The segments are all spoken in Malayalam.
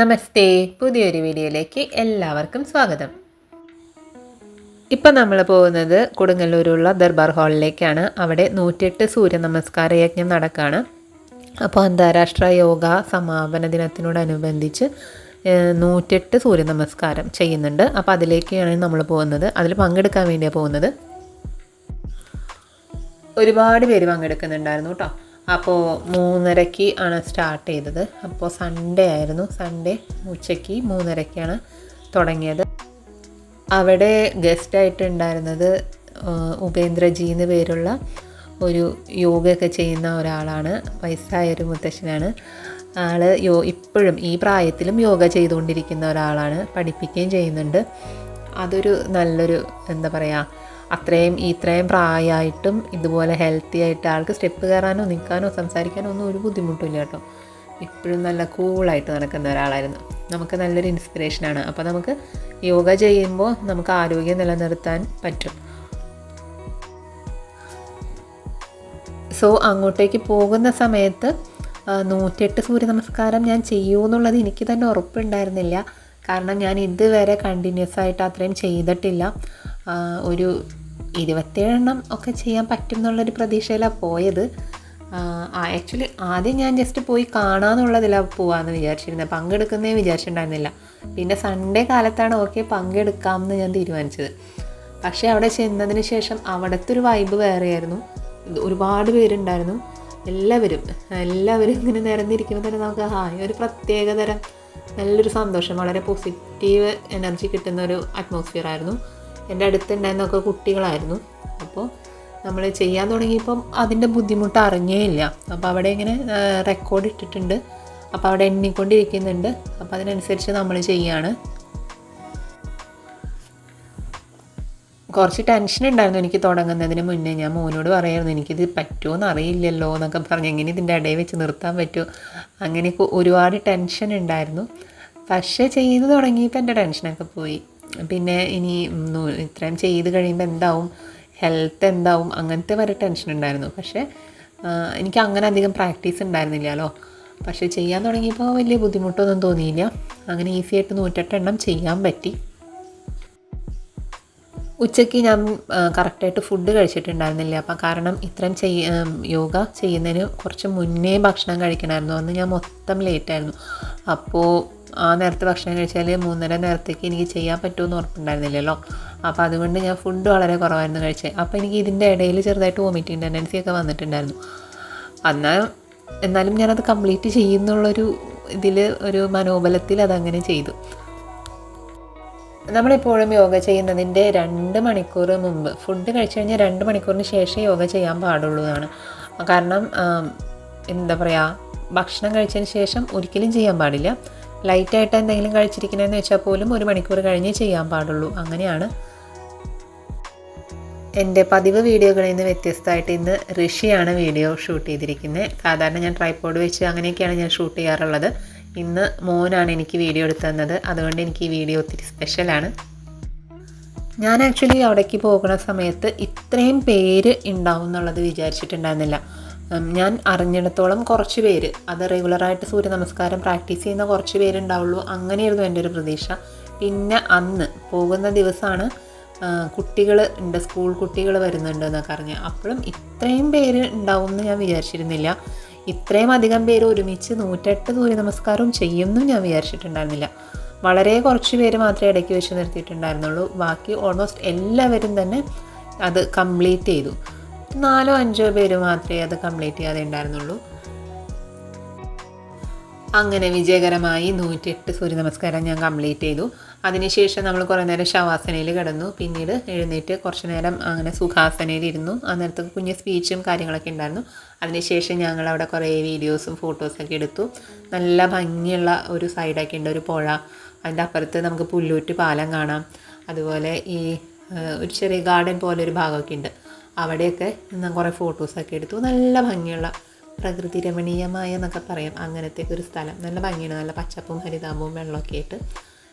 നമസ്തേ പുതിയൊരു വീഡിയോയിലേക്ക് എല്ലാവർക്കും സ്വാഗതം. ഇപ്പം നമ്മൾ പോകുന്നത് കൊടുങ്ങല്ലൂരുള്ള ദർബാർ ഹാളിലേക്കാണ്. അവിടെ നൂറ്റിയെട്ട് സൂര്യ നമസ്കാര യജ്ഞം നടക്കുകയാണ് അപ്പോൾ അന്താരാഷ്ട്ര യോഗ സമാപന ദിനത്തിനോടനുബന്ധിച്ച് നൂറ്റെട്ട് സൂര്യ നമസ്കാരം ചെയ്യുന്നുണ്ട്. അപ്പോൾ അതിലേക്കാണ് നമ്മൾ പോകുന്നത്. അതിൽ പങ്കെടുക്കാൻ വേണ്ടിയാണ് പോകുന്നത്. ഒരുപാട് പേര് പങ്കെടുക്കുന്നുണ്ടായിരുന്നു കേട്ടോ. അപ്പോൾ മൂന്നരയ്ക്ക് ആണ് സ്റ്റാർട്ട് ചെയ്തത്. അപ്പോൾ സൺഡേ ആയിരുന്നു. സൺഡേ ഉച്ചയ്ക്ക് മൂന്നരയ്ക്കാണ് തുടങ്ങിയത്. അവിടെ ഗസ്റ്റായിട്ട് ഉണ്ടായിരുന്നത് ഉപേന്ദ്രജി എന്ന് പേരുള്ള ഒരു യോഗയൊക്കെ ചെയ്യുന്ന ഒരാളാണ്. വയസ്സായൊരു മുത്തശ്ശനാണ്. ആൾ യോ ഇപ്പോഴും ഈ പ്രായത്തിലും യോഗ ചെയ്തുകൊണ്ടിരിക്കുന്ന ഒരാളാണ്. പഠിപ്പിക്കുകയും ചെയ്യുന്നുണ്ട്. അതൊരു നല്ലൊരു എന്താ പറയുക അത്രയും ഇത്രയും പ്രായമായിട്ടും ഇതുപോലെ ഹെൽത്തി ആയിട്ട് ആൾക്ക് സ്റ്റെപ്പ് കയറാനോ നിൽക്കാനോ സംസാരിക്കാനോ ഒന്നും ഒരു ബുദ്ധിമുട്ടില്ല കേട്ടോ. ഇപ്പോഴും നല്ല കൂളായിട്ട് നടക്കുന്ന ഒരാളായിരുന്നു. നമുക്ക് നല്ലൊരു ഇൻസ്പിറേഷനാണ് അപ്പോൾ നമുക്ക് യോഗ ചെയ്യുമ്പോൾ നമുക്ക് ആരോഗ്യം നിലനിർത്താൻ പറ്റും. സോ അങ്ങോട്ടേക്ക് പോകുന്ന സമയത്ത് നൂറ്റെട്ട് സൂര്യ നമസ്കാരം ഞാൻ എന്നുള്ളത് എനിക്ക് തന്നെ ഉറപ്പുണ്ടായിരുന്നില്ല. കാരണം ഞാൻ ഇതുവരെ കണ്ടിന്യൂസ് ആയിട്ട് അത്രയും ചെയ്തിട്ടില്ല. ഒരു ഇരുപത്തേഴെണ്ണം ഒക്കെ ചെയ്യാൻ പറ്റും എന്നുള്ളൊരു പ്രതീക്ഷയിലാണ് പോയത് ആക്ച്വലി ആദ്യം ഞാൻ ജസ്റ്റ് പോയി കാണാമെന്നുള്ളതിലാണ് പോവാമെന്ന് വിചാരിച്ചിരുന്നത് പങ്കെടുക്കുന്നേ വിചാരിച്ചിട്ടുണ്ടായിരുന്നില്ല. പിന്നെ സൺഡേ കാലത്താണ് ഓക്കെ പങ്കെടുക്കാമെന്ന് ഞാൻ തീരുമാനിച്ചത്. പക്ഷേ അവിടെ ചെന്നതിന് ശേഷം അവിടുത്തെ ഒരു വൈബ് വേറെയായിരുന്നു ഒരുപാട് പേരുണ്ടായിരുന്നു. എല്ലാവരും എല്ലാവരും ഇങ്ങനെ നിരന്നിരിക്കുമ്പോൾ തന്നെ നമുക്ക് ഹായ് ഒരു പ്രത്യേകതരം നല്ലൊരു സന്തോഷം വളരെ പോസിറ്റീവ് എനർജി കിട്ടുന്ന ഒരു അറ്റ്മോസ്ഫിയർ ആയിരുന്നു. എന്റെ അടുത്തുണ്ടായിരുന്നൊക്കെ കുട്ടികളായിരുന്നു. അപ്പോൾ നമ്മൾ ചെയ്യാൻ തുടങ്ങിയപ്പം അതിന്റെ ബുദ്ധിമുട്ട് അറിഞ്ഞേ ഇല്ല. അപ്പോൾ അവിടെ ഇങ്ങനെ റെക്കോർഡ് ഇട്ടിട്ടുണ്ട്. അപ്പോൾ അവിടെ എണ്ണിക്കൊണ്ടിരിക്കുന്നുണ്ട്. അപ്പോൾ അതിനനുസരിച്ച് നമ്മൾ ചെയ്യാണ്. കുറച്ച് ടെൻഷൻ ഉണ്ടായിരുന്നു എനിക്ക് തുടങ്ങുന്നതിന് മുന്നേ. ഞാൻ മോനോട് പറയായിരുന്നു എനിക്കിത് പറ്റുമോ എന്ന് അറിയില്ലല്ലോ എന്നൊക്കെ പറഞ്ഞ് എങ്ങനെ ഇതിന്റെ ഇടയിൽ വെച്ച് നിർത്താൻ പറ്റുമോ? അങ്ങനെയൊക്കെ ഒരുപാട് ടെൻഷൻ ഉണ്ടായിരുന്നു. പക്ഷേ ചെയ്ത് തുടങ്ങിയപ്പോൾ എന്റെ ടെൻഷനൊക്കെ പോയി. പിന്നെ ഇനി ഇത്രയും ചെയ്ത് കഴിയുമ്പോൾ എന്താവും? ഹെൽത്ത് എന്താവും? അങ്ങനത്തെ വരെ ടെൻഷൻ ഉണ്ടായിരുന്നു. പക്ഷേ എനിക്ക് അങ്ങനെ അധികം പ്രാക്ടീസ് ഉണ്ടായിരുന്നില്ലല്ലോ. പക്ഷേ ചെയ്യാൻ തുടങ്ങിയപ്പോൾ വലിയ ബുദ്ധിമുട്ടൊന്നും തോന്നിയില്ല. അങ്ങനെ ഈസി ആയിട്ട് നൂറ്റെട്ടെണ്ണം ചെയ്യാൻ പറ്റി. ഉച്ചയ്ക്ക് ഞാൻ കറക്റ്റായിട്ട് ഫുഡ് കഴിച്ചിട്ടുണ്ടായിരുന്നില്ല. അപ്പം കാരണം ഇത്രയും ചെയ്യ യോഗ ചെയ്യുന്നതിന് കുറച്ച് മുന്നേ ഭക്ഷണം കഴിക്കണമായിരുന്നു. അന്ന് ഞാൻ മൊത്തം ലേറ്റായിരുന്നു അപ്പോൾ ആ നേരത്തെ ഭക്ഷണം കഴിച്ചാൽ മൂന്നര നേരത്തേക്ക് എനിക്ക് ചെയ്യാൻ പറ്റുമെന്ന് ഉറപ്പുണ്ടായിരുന്നില്ലല്ലോ അപ്പോൾ അതുകൊണ്ട് ഞാൻ ഫുഡ് വളരെ കുറവായിരുന്നു കഴിച്ചത് അപ്പോൾ എനിക്ക് ഇതിന്റെ ഇടയിൽ ചെറുതായിട്ട് വോമിറ്റിംഗ് ടെൻഡൻസി ഒക്കെ വന്നിട്ടുണ്ടായിരുന്നു. എന്നാൽ എന്നാലും ഞാനത് കംപ്ലീറ്റ് ചെയ്യുന്നുള്ളൊരു ഇതിൽ ഒരു മനോബലത്തിൽ അതങ്ങനെ ചെയ്തു. നമ്മളെപ്പോഴും യോഗ ചെയ്യുന്നതിന്റെ രണ്ട് മണിക്കൂർ മുമ്പ് ഫുഡ് കഴിച്ചു കഴിഞ്ഞാൽ രണ്ട് മണിക്കൂറിന് ശേഷം യോഗ ചെയ്യാൻ പാടുള്ളൂ കാരണം എന്താ പറയുക ഭക്ഷണം കഴിച്ചതിന് ശേഷം ഒരിക്കലും ചെയ്യാൻ പാടില്ല. ലൈറ്റായിട്ട് എന്തെങ്കിലും കഴിച്ചിരിക്കണമെന്ന് വെച്ചാൽ പോലും ഒരു മണിക്കൂർ കഴിഞ്ഞേ ചെയ്യാൻ പാടുള്ളൂ. അങ്ങനെയാണ്. എന്റെ പതിവ് വീഡിയോകളിൽ നിന്ന് വ്യത്യസ്തമായിട്ട് ഇന്ന് ഋഷിയാണ് വീഡിയോ ഷൂട്ട് ചെയ്തിരിക്കുന്നത്. സാധാരണ ഞാൻ ട്രൈപ്പോഡ് വെച്ച് അങ്ങനെയൊക്കെയാണ് ഞാൻ ഷൂട്ട് ചെയ്യാറുള്ളത്. ഇന്ന് മോനാണ് എനിക്ക് വീഡിയോ എടുത്തു തന്നത്. അതുകൊണ്ട് എനിക്ക് ഈ വീഡിയോ ഒത്തിരി സ്പെഷ്യലാണ് ഞാൻ ആക്ച്വലി അവിടേക്ക് പോകുന്ന സമയത്ത് ഇത്രയും പേര് ഉണ്ടാവും എന്നുള്ളത് വിചാരിച്ചിട്ടുണ്ടായിരുന്നില്ല. ഞാൻ അറിഞ്ഞിടത്തോളം കുറച്ച് പേര്. അത് റെഗുലറായിട്ട് സൂര്യ നമസ്കാരം പ്രാക്ടീസ് ചെയ്യുന്ന കുറച്ച് പേരുണ്ടാവുള്ളൂ. അങ്ങനെയായിരുന്നു എന്റെ ഒരു പ്രതീക്ഷ. പിന്നെ അന്ന് പോകുന്ന ദിവസമാണ് കുട്ടികൾ ഉണ്ട് സ്കൂൾ കുട്ടികൾ വരുന്നുണ്ട് എന്നൊക്കെ അറിഞ്ഞ് അപ്പോഴും ഇത്രയും പേര് ഉണ്ടാവും എന്ന് ഞാൻ വിചാരിച്ചിരുന്നില്ല. ഇത്രയും അധികം പേര് ഒരുമിച്ച് നൂറ്റെട്ട് സൂര്യ നമസ്കാരവും ചെയ്യുമെന്നും ഞാൻ വിചാരിച്ചിട്ടുണ്ടായിരുന്നില്ല. വളരെ കുറച്ച് പേര് മാത്രമേ ഇടയ്ക്ക് വെച്ച് നിർത്തിയിട്ടുണ്ടായിരുന്നുള്ളൂ. ബാക്കി ഓൾമോസ്റ്റ് എല്ലാവരും തന്നെ അത് കംപ്ലീറ്റ് ചെയ്തു. നാലോ അഞ്ചോ പേര് മാത്രമേ അത് കംപ്ലീറ്റ് ചെയ്യാതെ ഉണ്ടായിരുന്നുള്ളൂ. അങ്ങനെ വിജയകരമായി നൂറ്റിയെട്ട് സൂര്യ നമസ്കാരം ഞാൻ കംപ്ലീറ്റ് ചെയ്തു. അതിനുശേഷം നമ്മൾ കുറേ നേരം ശവാസനയിൽ കിടന്നു. പിന്നീട് എഴുന്നേറ്റ് കുറച്ച് നേരം അങ്ങനെ സുഖാസനയിൽ ഇരുന്നു. അന്നേരത്ത് കുഞ്ഞ് സ്പീച്ചും കാര്യങ്ങളൊക്കെ ഉണ്ടായിരുന്നു. അതിനുശേഷം ഞങ്ങൾ അവിടെ കുറേ വീഡിയോസും ഫോട്ടോസൊക്കെ എടുത്തു. നല്ല ഭംഗിയുള്ള ഒരു സൈഡൊക്കെ ഉണ്ട്. ഒരു പുഴ. അതിന്റെ അപ്പുറത്ത് നമുക്ക് പുല്ലൂറ്റ് പാലം കാണാം. അതുപോലെ ഈ ഒരു ചെറിയ ഗാർഡൻ പോലെ ഒരു ഭാഗമൊക്കെ ഉണ്ട്. അവിടെയൊക്കെ ഞാൻ കുറേ ഫോട്ടോസൊക്കെ എടുത്തു. നല്ല ഭംഗിയുള്ള പ്രകൃതി രമണീയമായ എന്നൊക്കെ പറയാം. അങ്ങനത്തെ ഒരു സ്ഥലം. നല്ല ഭംഗിയാണ് നല്ല പച്ചപ്പും ഹരിതാപവും വെള്ളമൊക്കെ ആയിട്ട്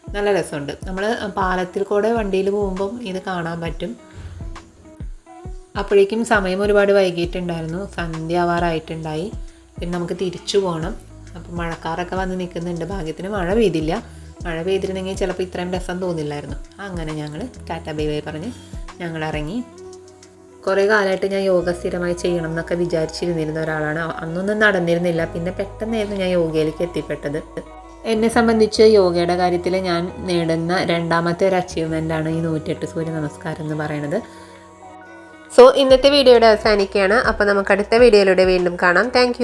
നല്ല രസമുണ്ട്. നമ്മൾ പാലത്തിൽ കൂടെ വണ്ടിയിൽ പോകുമ്പം ഇത് കാണാൻ പറ്റും. അപ്പോഴേക്കും സമയം ഒരുപാട് വൈകിട്ടുണ്ടായിരുന്നു സന്ധ്യ ആവാറായിട്ടുണ്ടായി പിന്നെ നമുക്ക് തിരിച്ചു പോകണം അപ്പോൾ മഴക്കാറൊക്കെ വന്ന് നിൽക്കുന്നുണ്ട്. ഭാഗ്യത്തിന് മഴ പെയ്തില്ല. മഴ പെയ്തിരുന്നെങ്കിൽ ചിലപ്പോൾ ഇത്രയും രസം തോന്നില്ലായിരുന്നു. അങ്ങനെ ഞങ്ങൾ ടാറ്റ ബൈ ബൈ പറഞ്ഞ് ഞങ്ങൾ ഇറങ്ങി കുറേ കാലമായിട്ട് ഞാൻ യോഗ സ്ഥിരമായി ചെയ്യണം എന്നൊക്കെ വിചാരിച്ചിരുന്നിരുന്ന ഒരാളാണ്. അന്നൊന്നും നടന്നിരുന്നില്ല. പിന്നെ പെട്ടെന്നായിരുന്നു ഞാൻ യോഗയിലേക്ക് എത്തിപ്പെട്ടത്. എന്നെ സംബന്ധിച്ച് യോഗയുടെ കാര്യത്തിൽ ഞാൻ നേടുന്ന രണ്ടാമത്തെ ഒരു അച്ചീവ്മെന്റ് ആണ് ഈ നൂറ്റെട്ട് സൂര്യ നമസ്കാരം എന്ന് പറയുന്നത് സോ ഇന്നത്തെ വീഡിയോയുടെ അവസാനിക്കുകയാണ്. അപ്പോൾ നമുക്ക് അടുത്ത വീഡിയോയിലൂടെ വീണ്ടും കാണാം. താങ്ക്